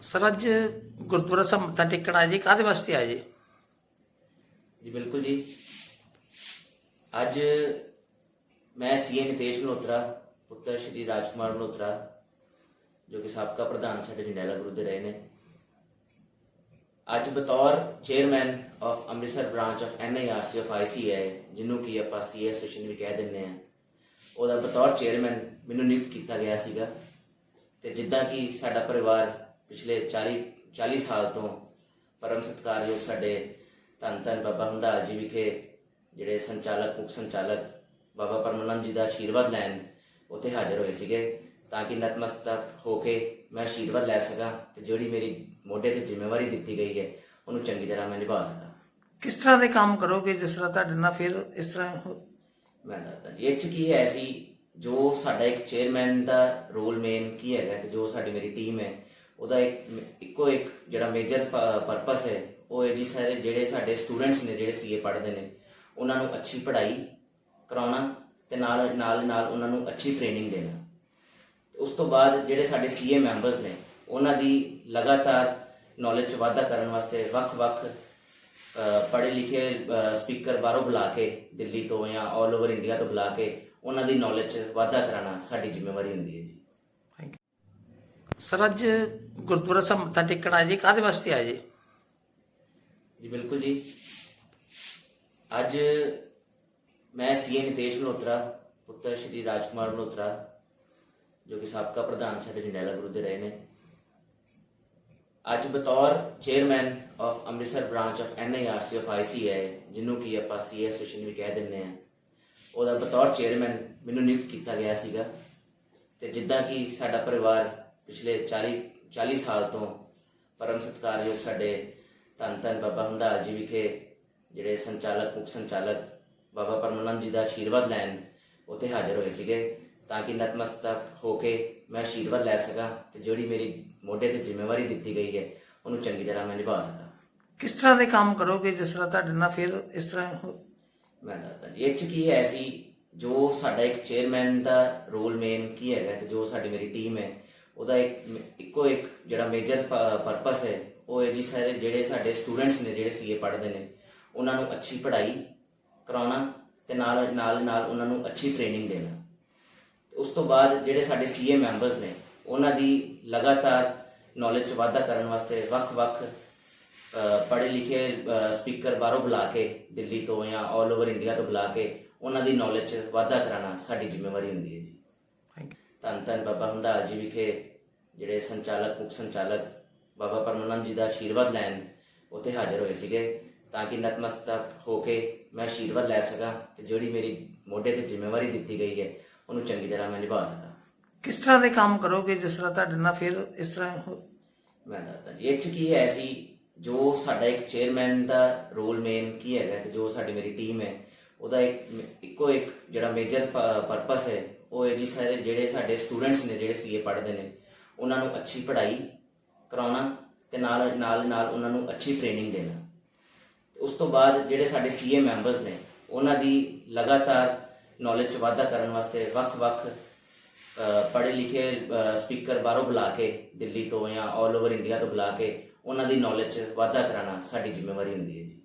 Sir ਅੱਜ ਗੁਰਦੁਆਰਾ ਸਾਹਿਬ ਮੱਥਾ ਟੇਕਣ ਆਏ ਜੀ, ਕਾਹਦੇ ਵਾਸਤੇ ਆਏ ਜੀ? ਜੀ, ਬਿਲਕੁਲ ਜੀ। ਅੱਜ ਮੈਂ ਸੀਏ ਨਿਤੇਸ਼ ਮਲਹੋਤਰਾ, ਪੁੱਤਰ ਸ਼੍ਰੀ ਰਾਜਕੁਮਾਰ ਮਲਹੋਤਰਾ, ਜੋ ਕਿ ਸਾਬਕਾ ਪ੍ਰਧਾਨ ਸਾਡੇ ਜੰਡਿਆਲਾ ਗੁਰੂ ਦੇ ਰਹੇ ਨੇ। ਅੱਜ ਬਤੌਰ chairman of Amritsar branch of NIRC of ICI ਜਿਹਨੂੰ ਕਿ ਆਪਾਂ ਸੀ ਐਸੋਸੀਏਸ਼ਨ ਵੀ ਕਹਿ ਦਿੰਦੇ ਆ ਉਹਦਾ ਬਤੌਰ ਚੇਅਰਮੈਨ ਮੈਨੂੰ ਨਿਯੁਕਤ ਕੀਤਾ ਗਿਆ ਸੀਗਾ। ਤੇ ਜਿੱਦਾਂ ਕਿ ਸਾਡਾ ਪਰਿਵਾਰ ਪਿਛਲੇ 40 40 ਸਾਲ ਤੋਂ ਪਰਮ ਸਤਿਕਾਰਯੋਗ ਸਾਡੇ ਧੰਨ ਧੰਨ ਬਾਬਾ ਹੰਡਾਲ ਜੀ ਵਿਖੇ ਜਿਹੜੇ ਸੰਚਾਲਕ ਮੁੱਖ ਸੰਚਾਲਕ ਬਾਬਾ ਪਰਮਾਨੰਦ ਜੀ ਦਾ ਆਸ਼ੀਰਵਾਦ ਲੈਣ ਉੱਥੇ ਹਾਜ਼ਰ ਹੋਏ ਸੀਗੇ ਤਾਂ ਕਿ ਨਤਮਸਤਕ ਹੋ ਕੇ ਮੈਂ ਆਸ਼ੀਰਵਾਦ ਲੈ ਸਕਾਂ ਤੇ ਜਿਹੜੀ ਮੇਰੀ ਮੋਢੇ ਤੇ ਜ਼ਿੰਮੇਵਾਰੀ ਦਿੱਤੀ ਗਈ ਹੈ ਉਹਨੂੰ ਚੰਗੀ ਤਰ੍ਹਾਂ ਮੈਂ ਨਿਭਾ ਸਕਾਂ। ਕਿਸ ਤਰ੍ਹਾਂ ਦੇ ਕੰਮ ਕਰੋਗੇ ਜਿਸ ਤਰ੍ਹਾਂ ਤੁਹਾਡੇ ਨਾਲ ਫਿਰ ਇਸ ਤਰ੍ਹਾਂ ਮੈਂ ਦੱਸਦਾ ਜੀ ਇਹ ਚ ਕੀ ਹੈ ਸੀ ਜੋ ਸਾਡਾ ਇੱਕ ਚੇਅਰਮੈਨ ਦਾ ਰੋਲ ਮੇਨ ਕੀ ਹੈਗਾ ਤੇ ਜੋ ਸਾਡੀ ਮੇਰੀ ਟੀਮ ਹੈ ਉਹਦਾ ਇੱਕ ਇੱਕੋ ਇੱਕ ਜਿਹੜਾ ਮੇਜਰ ਪਰਪਸ ਹੈ, ਉਹ ਹੈ ਜੀ ਸਾਰੇ ਜਿਹੜੇ ਸਾਡੇ ਸਟੂਡੈਂਟਸ ਨੇ, ਜਿਹੜੇ ਸੀਏ ਪੜ੍ਹਦੇ ਨੇ, ਉਹਨਾਂ ਨੂੰ ਅੱਛੀ ਪੜ੍ਹਾਈ ਕਰਾਉਣਾ ਤੇ ਨਾਲ ਨਾਲ ਨਾਲ ਉਹਨਾਂ ਨੂੰ ਅੱਛੀ ਟ੍ਰੇਨਿੰਗ ਦੇਣਾ। ਉਸ ਤੋਂ ਬਾਅਦ ਜਿਹੜੇ ਸਾਡੇ ਸੀਏ ਮੈਂਬਰਸ ਨੇ, ਉਹਨਾਂ ਦੀ ਲਗਾਤਾਰ ਨੌਲੇਜ ਚ ਵਾਧਾ ਕਰਨ ਵਾਸਤੇ ਵੱਖ-ਵੱਖ ਪੜ੍ਹੇ ਲਿਖੇ ਸਪੀਕਰ ਬਾਹਰੋਂ ਬੁਲਾ ਕੇ, ਦਿੱਲੀ ਤੋਂ ਜਾਂ ਆਲ ਓਵਰ ਇੰਡੀਆ ਤੋਂ ਬੁਲਾ ਕੇ, ਉਹਨਾਂ ਦੀ ਨੌਲੇਜ ਚ ਵਾਧਾ ਕਰਾਉਣਾ ਸਾਡੀ ਜ਼ਿੰਮੇਵਾਰੀ ਹੁੰਦੀ ਹੈ ਜੀ। ਸਰ, ਅੱਜ ਗੁਰਦੁਆਰਾ ਸਾਹਿਬ ਮੱਥਾ ਟੇਕਣ ਆਏ ਜੀ, ਕਾਹਦੇ ਵਾਸਤੇ ਆਏ ਜੀ? ਜੀ, ਬਿਲਕੁਲ ਜੀ। ਅੱਜ ਮੈਂ ਸੀਏ ਨਿਤੇਸ਼ ਮਲਹੋਤਰਾ ਪੁੱਤਰ ਸ਼੍ਰੀ ਰਾਜਕੁਮਾਰ ਮਲਹੋਤਰਾ ਜੋ ਕਿ ਸਾਬਕਾ ਪ੍ਰਧਾਨ ਸਾਡੇ ਜੰਡਿਆਲਾ ਗੁਰੂ ਦੇ ਰਹੇ ਨੇ। ਅੱਜ ਬਤੌਰ chairman of Amritsar branch of NIRC of ICI ਜਿਹਨੂੰ ਕਿ ਆਪਾਂ ਸੀ ਐਸੋਸੀਏਸ਼ਨ ਵੀ ਕਹਿ ਦਿੰਦੇ ਆ ਉਹਦਾ ਬਤੌਰ ਚੇਅਰਮੈਨ ਮੈਨੂੰ ਨਿਯੁਕਤ ਕੀਤਾ ਗਿਆ ਸੀਗਾ। ਤੇ ਜਿੱਦਾਂ ਕਿ ਸਾਡਾ ਪਰਿਵਾਰ ਪਿਛਲੇ 40 40 ਸਾਲ ਤੋਂ ਪਰਮ ਸਤਿਕਾਰਯੋਗ ਸਾਡੇ ਧੰਨ ਧੰਨ ਬਾਬਾ ਹੰਡਾਲ ਜੀ ਵਿਖੇ ਜਿਹੜੇ ਸੰਚਾਲਕ ਮੁੱਖ ਸੰਚਾਲਕ ਬਾਬਾ ਪਰਮਾਨੰਦ ਜੀ ਦਾ ਆਸ਼ੀਰਵਾਦ ਲੈਣ ਉੱਥੇ ਹਾਜ਼ਰ ਹੋਏ ਸੀਗੇ। ਤਾਂ ਕਿ ਨਤਮਸਤਕ ਹੋ ਕੇ ਮੈਂ ਆਸ਼ੀਰਵਾਦ ਲੈ ਸਕਾਂ ਤੇ ਜਿਹੜੀ ਮੇਰੀ ਮੋਢੇ ਤੇ ਜ਼ਿੰਮੇਵਾਰੀ ਦਿੱਤੀ ਗਈ ਹੈ ਉਹਨੂੰ ਚੰਗੀ ਤਰ੍ਹਾਂ ਮੈਂ ਨਿਭਾ ਸਕਾਂ। ਕਿਸ ਤਰ੍ਹਾਂ ਦੇ ਕੰਮ ਕਰੋਗੇ ਜਿਸ ਤਰ੍ਹਾਂ ਤੁਹਾਡੇ ਨਾਲ ਫਿਰ ਇਸ ਤਰ੍ਹਾਂ ਮੈਂ ਦੱਸਦਾ ਇਹ ਚ ਕੀ ਹੈ ਸੀ ਜੋ ਸਾਡਾ ਇੱਕ ਚੇਅਰਮੈਨ ਦਾ ਰੋਲ ਮੇਨ ਕੀ ਹੈਗਾ ਤੇ ਜੋ ਸਾਡੀ ਮੇਰੀ ਟੀਮ ਹੈ ਉਹਦਾ ਇੱਕ ਇੱਕੋ ਇੱਕ ਜਿਹੜਾ ਮੇਜਰ ਪਰਪਸ ਹੈ, ਉਹ ਹੈ ਜੀ ਸਾਰੇ ਜਿਹੜੇ ਸਾਡੇ ਸਟੂਡੈਂਟਸ ਨੇ, ਜਿਹੜੇ ਸੀਏ ਪੜ੍ਹਦੇ ਨੇ, ਉਹਨਾਂ ਨੂੰ ਅੱਛੀ ਪੜ੍ਹਾਈ ਕਰਾਉਣਾ ਤੇ ਨਾਲ ਨਾਲ ਨਾਲ ਉਹਨਾਂ ਨੂੰ ਅੱਛੀ ਟ੍ਰੇਨਿੰਗ ਦੇਣਾ ਉਸ ਤੋਂ ਬਾਅਦ ਜਿਹੜੇ ਸਾਡੇ ਸੀਏ ਮੈਂਬਰਸ ਨੇ, ਉਹਨਾਂ ਦੀ ਲਗਾਤਾਰ ਨੌਲੇਜ ਚ ਵਾਧਾ ਕਰਨ ਵਾਸਤੇ ਵੱਖ-ਵੱਖ ਪੜ੍ਹੇ ਲਿਖੇ ਸਪੀਕਰ ਬਾਹਰੋਂ ਬੁਲਾ ਕੇ, ਦਿੱਲੀ ਤੋਂ ਜਾਂ ਆਲ ਓਵਰ ਇੰਡੀਆ ਤੋਂ ਬੁਲਾ ਕੇ, ਉਹਨਾਂ ਦੀ ਨੌਲੇਜ ਚ ਵਾਧਾ ਕਰਾਉਣਾ ਸਾਡੀ ਜ਼ਿੰਮੇਵਾਰੀ ਹੁੰਦੀ ਹੈ ਜੀ Thank you. ਧੰਨ ਧੰਨ ਬਾਬਾ ਹੰਡਾਲ ਜੀ ਵਿਖੇ ਜਿਹੜੇ ਸੰਚਾਲਕ ਮੁੱਖ ਸੰਚਾਲਕ ਬਾਬਾ ਪਰਮਾਨੰਦ ਜੀ ਦਾ ਆਸ਼ੀਰਵਾਦ ਲੈਣ ਉੱਥੇ ਹਾਜ਼ਰ ਹੋਏ ਸੀਗੇ ਤਾਂ ਕਿ ਨਤਮਸਤਕ ਹੋ ਕੇ ਮੈਂ ਆਸ਼ੀਰਵਾਦ ਲੈ ਸਕਾਂ ਤੇ ਜਿਹੜੀ ਮੇਰੀ ਮੋਢੇ ਤੇ ਜ਼ਿੰਮੇਵਾਰੀ ਦਿੱਤੀ ਗਈ ਹੈ ਉਹਨੂੰ ਚੰਗੀ ਤਰ੍ਹਾਂ ਮੈਂ ਨਿਭਾ ਸਕਾਂ। ਕਿਸ ਤਰ੍ਹਾਂ ਦੇ ਕੰਮ ਕਰੋਗੇ ਜਿਸ ਤਰ੍ਹਾਂ ਤੁਹਾਡੇ ਨਾਲ ਫਿਰ ਇਸ ਤਰ੍ਹਾਂ ਹੋ- ਮੈਂ ਦੱਸਦਾ ਜੀ ਇਹ ਚ ਕੀ ਹੈ ਸੀ ਜੋ ਸਾਡਾ ਇੱਕ ਚੇਅਰਮੈਨ ਦਾ ਰੋਲ ਮੇਨ ਕੀ ਹੈਗਾ ਤੇ ਜੋ ਸਾਡੀ ਮੇਰੀ ਟੀਮ ਹੈ ਉਹਦਾ ਇੱਕ ਇੱਕੋ ਇੱਕ ਜਿਹੜਾ ਮੇਜਰ ਪਰਪਸ ਹੈ, ਉਹ ਹੈ ਜੀ ਸਾਰੇ ਜਿਹੜੇ ਸਾਡੇ ਸਟੂਡੈਂਟਸ ਨੇ, ਜਿਹੜੇ ਸੀਏ ਪੜ੍ਹਦੇ ਨੇ, ਉਹਨਾਂ ਨੂੰ ਅੱਛੀ ਪੜ੍ਹਾਈ ਕਰਾਉਣਾ ਤੇ ਨਾਲ ਨਾਲ ਨਾਲ ਉਹਨਾਂ ਨੂੰ ਅੱਛੀ ਟ੍ਰੇਨਿੰਗ ਦੇਣਾ। ਉਸ ਤੋਂ ਬਾਅਦ ਜਿਹੜੇ ਸਾਡੇ ਸੀਏ ਮੈਂਬਰਸ ਨੇ, ਉਹਨਾਂ ਦੀ ਲਗਾਤਾਰ ਨੌਲੇਜ ਚ ਵਾਧਾ ਕਰਨ ਵਾਸਤੇ ਵੱਖ-ਵੱਖ ਪੜ੍ਹੇ ਲਿਖੇ ਸਪੀਕਰ ਬਾਹਰੋਂ ਬੁਲਾ ਕੇ, ਦਿੱਲੀ ਤੋਂ ਜਾਂ ਆਲ ਓਵਰ ਇੰਡੀਆ ਤੋਂ ਬੁਲਾ ਕੇ, ਉਹਨਾਂ ਦੀ ਨੌਲੇਜ ਚ ਵਾਧਾ ਕਰਾਉਣਾ ਸਾਡੀ ਜ਼ਿੰਮੇਵਾਰੀ ਹੁੰਦੀ ਹੈ ਜੀ।